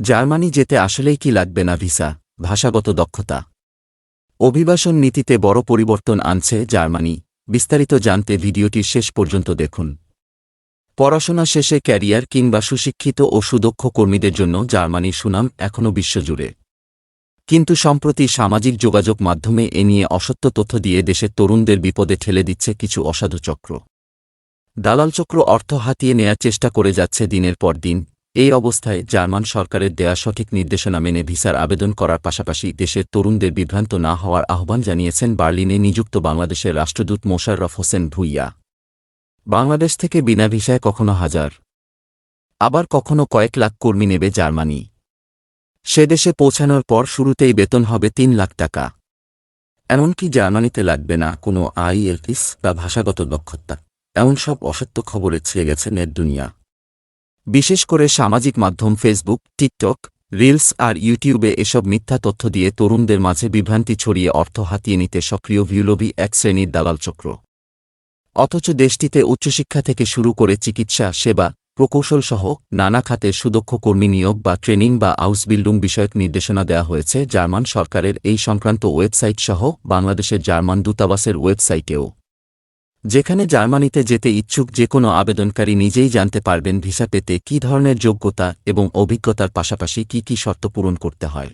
Germany যেতে আসলেই কি লাগবে না ভিসা? ভাষাগত দক্ষতা। অভিবাসন নীতিতে বড় পরিবর্তন আনছে জার্মানি। বিস্তারিত জানতে ভিডিওটির শেষ পর্যন্ত দেখুন। পড়াশোনা শেষে ক্যারিয়ার কিংবা সুশিক্ষিত ও সুদক্ষ কর্মীদের জন্য জার্মানির সুনাম এখনও বিশ্বজুড়ে। কিন্তু সম্প্রতি সামাজিক যোগাযোগ মাধ্যমে এ নিয়ে অসত্য তথ্য দিয়ে দেশের তরুণদের বিপদে ঠেলে দিচ্ছে কিছু অসাধু চক্র। দালালচক্র অর্থ হাতিয়ে নেয়ার চেষ্টা করে যাচ্ছে দিনের পর দিন। এই অবস্থায় জার্মান সরকারের দেয়া সঠিক নির্দেশনা মেনে ভিসার আবেদন করার পাশাপাশি দেশের তরুণদের বিভ্রান্ত না হওয়ার আহ্বান জানিয়েছেন বার্লিনে নিযুক্ত বাংলাদেশের রাষ্ট্রদূত মোশাররফ হোসেন ভুইয়া। বাংলাদেশ থেকে বিনা ভিসায় কখনো হাজার, আবার কখনো কয়েক লাখ কর্মী নেবে জার্মানি। সে দেশে পৌঁছানোর পর শুরুতেই বেতন হবে তিন লাখ টাকা। এমনকি জার্মানিতে লাগবে না কোনো আইএলটিস বা ভাষাগত দক্ষতা। এমন সব অসত্য খবরে ছেয়ে গেছে নেট দুনিয়া। বিশেষ করে সামাজিক মাধ্যম ফেসবুক টিকটক রিলস আর ইউটিউবে এসব মিথ্যা তথ্য দিয়ে তরুণদের মাঝে বিভ্রান্তি ছড়িয়ে অর্থ হাতিয়ে নিতে সক্রিয় ভিউলোভি এক শ্রেণির দালাল চক্র। অথচ দেশটিতে উচ্চশিক্ষা থেকে শুরু করে চিকিৎসা, সেবা প্রকৌশলসহ নানা খাতে সুদক্ষ কর্মী নিয়োগ বা ট্রেনিং বা আউসবিল্ডুং বিষয়ক নির্দেশনা দেওয়া হয়েছে জার্মান সরকারের এই সংক্রান্ত ওয়েবসাইট সহ বাংলাদেশের জার্মান দূতাবাসের ওয়েবসাইটেও। যেখানে জার্মানিতে যেতে ইচ্ছুক যে কোনো আবেদনকারী নিজেই জানতে পারবেন ভিসা পেতে কী ধরনের যোগ্যতা এবং অভিজ্ঞতার পাশাপাশি কি কি শর্ত পূরণ করতে হয়।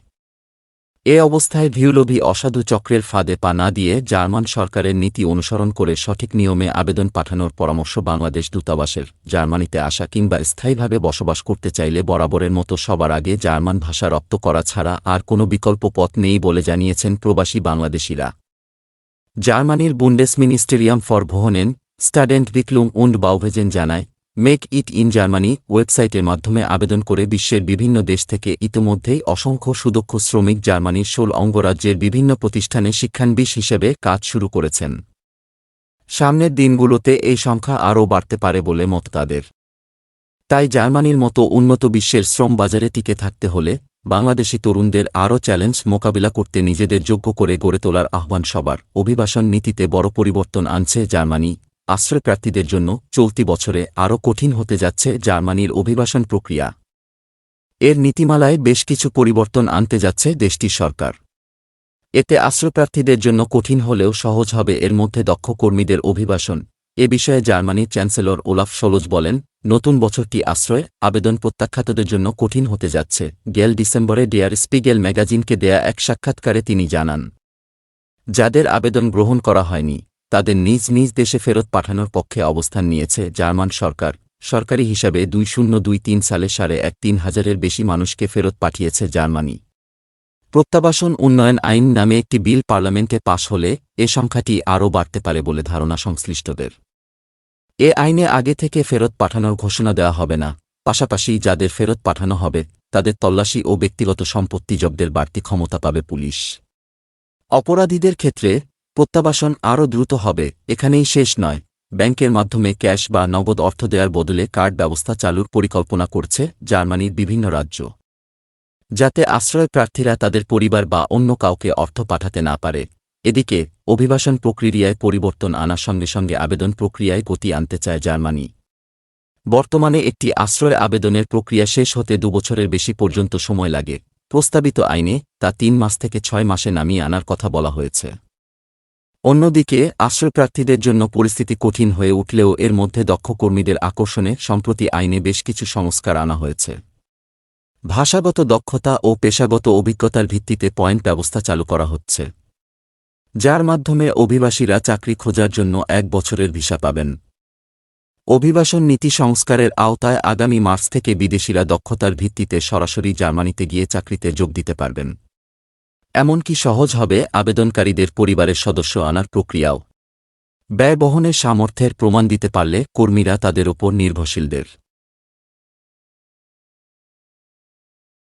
এ অবস্থায় ভিউলোভি অসাধু চক্রের ফাঁদে পা না দিয়ে জার্মান সরকারের নীতি অনুসরণ করে সঠিক নিয়মে আবেদন পাঠানোর পরামর্শ বাংলাদেশ দূতাবাসের জার্মানিতে আসা কিংবা স্থায়ীভাবে বসবাস করতে চাইলে বরাবরের মতো সবার আগে জার্মান ভাষা রপ্ত করা ছাড়া আর কোনো বিকল্প পথ নেই বলে জানিয়েছেন প্রবাসী বাংলাদেশিরা। জার্মানির Bundesministerium für Wohnen Stadtentwicklung und Bauwesen জানায় মেক ইট ইন জার্মানি ওয়েবসাইটের মাধ্যমে আবেদন করে বিশ্বের বিভিন্ন দেশ থেকে ইতোমধ্যেই অসংখ্য সুদক্ষ শ্রমিক জার্মানির ষোল অঙ্গরাজ্যের বিভিন্ন প্রতিষ্ঠানে শিক্ষানবিশ হিসেবে কাজ শুরু করেছেন। সামনের দিনগুলোতে এই সংখ্যা আরও বাড়তে পারে বলে মত তাদের। তাই জার্মানির মতো উন্নত বিশ্বের শ্রম বাজারে টিকে থাকতে হলে বাংলাদেশি তরুণদের আরও চ্যালেঞ্জ মোকাবিলা করতে নিজেদের যোগ্য করে গড়ে তোলার আহ্বান সবার। অভিবাসন নীতিতে বড় পরিবর্তন আনছে জার্মানি। আশ্রয়প্রার্থীদের জন্য চলতি বছরে আরও কঠিন হতে যাচ্ছে জার্মানির অভিবাসন প্রক্রিয়া। এর নীতিমালায় বেশ কিছু পরিবর্তন আনতে যাচ্ছে দেশটির সরকার। এতে আশ্রয়প্রার্থীদের জন্য কঠিন হলেও সহজ হবে এর মধ্যে দক্ষ কর্মীদের অভিবাসন। এ বিষয়ে জার্মানির চ্যান্সেলর ওলাফ সলোজ বলেন নতুন বছরটি আশ্রয় আবেদন প্রত্যাখ্যাতদের জন্য কঠিন হতে যাচ্ছে, গেল ডিসেম্বরে ডিয়ার স্পিগেল ম্যাগাজিনকে দেয়া এক সাক্ষাৎকারে তিনি জানান। যাদের আবেদন গ্রহণ করা হয়নি, তাদের নিজ নিজ দেশে ফেরত পাঠানোর পক্ষে অবস্থান নিয়েছে জার্মান সরকার। সরকারি হিসাবে দুই শূন্য দুই তিন সালে সাড়ে এক তিন হাজারের বেশি মানুষকে ফেরত পাঠিয়েছে জার্মানি। প্রত্যাবাসন উন্নয়ন আইন নামে একটি বিল পার্লামেন্টে পাশ হলে এ সংখ্যাটি আরও বাড়তে পারে বলে ধারণা সংশ্লিষ্টদের। এ আইনে আগে থেকে ফেরত পাঠানোর ঘোষণা দেওয়া হবে না। পাশাপাশি যাদের ফেরত পাঠানো হবে, তাদের তল্লাশি ও ব্যক্তিগত সম্পত্তি জব্দের বাড়তি ক্ষমতা পাবে পুলিশ। অপরাধীদের ক্ষেত্রে প্রত্যাবাসন আরও দ্রুত হবে, এখানেই শেষ নয়। ব্যাংকের মাধ্যমে ক্যাশ বা নগদ অর্থ দেওয়ার বদলে কার্ড ব্যবস্থা চালুর পরিকল্পনা করছে জার্মানির বিভিন্ন রাজ্য। যাতে আশ্রয় প্রার্থীরা তাদের পরিবার বা অন্য কাউকে অর্থ পাঠাতে না পারে। এদিকে অভিবাসন প্রক্রিয়ায় পরিবর্তন আনার সঙ্গে সঙ্গে আবেদন প্রক্রিয়ায় গতি আনতে চায় জার্মানি। বর্তমানে একটি আশ্রয় আবেদনের প্রক্রিয়া শেষ হতে দুবছরের বেশি পর্যন্ত সময় লাগে। প্রস্তাবিত আইনে তা তিন মাস থেকে ছয় মাসে নামিয়ে আনার কথা বলা হয়েছে। অন্যদিকে, আশ্রয়প্রার্থীদের জন্য পরিস্থিতি কঠিন হয়ে উঠলেও এর মধ্যে দক্ষ কর্মীদের আকর্ষণে সম্প্রতি আইনে বেশ কিছু সংস্কার আনা হয়েছে। ভাষাগত দক্ষতা ও পেশাগত অভিজ্ঞতার ভিত্তিতে পয়েন্ট ব্যবস্থা চালু করা হচ্ছে। যার মাধ্যমে অভিবাসীরা চাকরি খোঁজার জন্য এক বছরের ভিসা পাবেন। অভিবাসন নীতি সংস্কারের আওতায় আগামী মার্চ থেকে বিদেশিরা দক্ষতার ভিত্তিতে সরাসরি জার্মানিতে গিয়ে চাকরিতে যোগ দিতে পারবেন। এমনকি সহজ হবে আবেদনকারীদের পরিবারের সদস্য আনার প্রক্রিয়াও। ব্যয় বহনের সামর্থ্যের প্রমাণ দিতে পারলে কর্মীরা তাদের ওপর নির্ভরশীলদের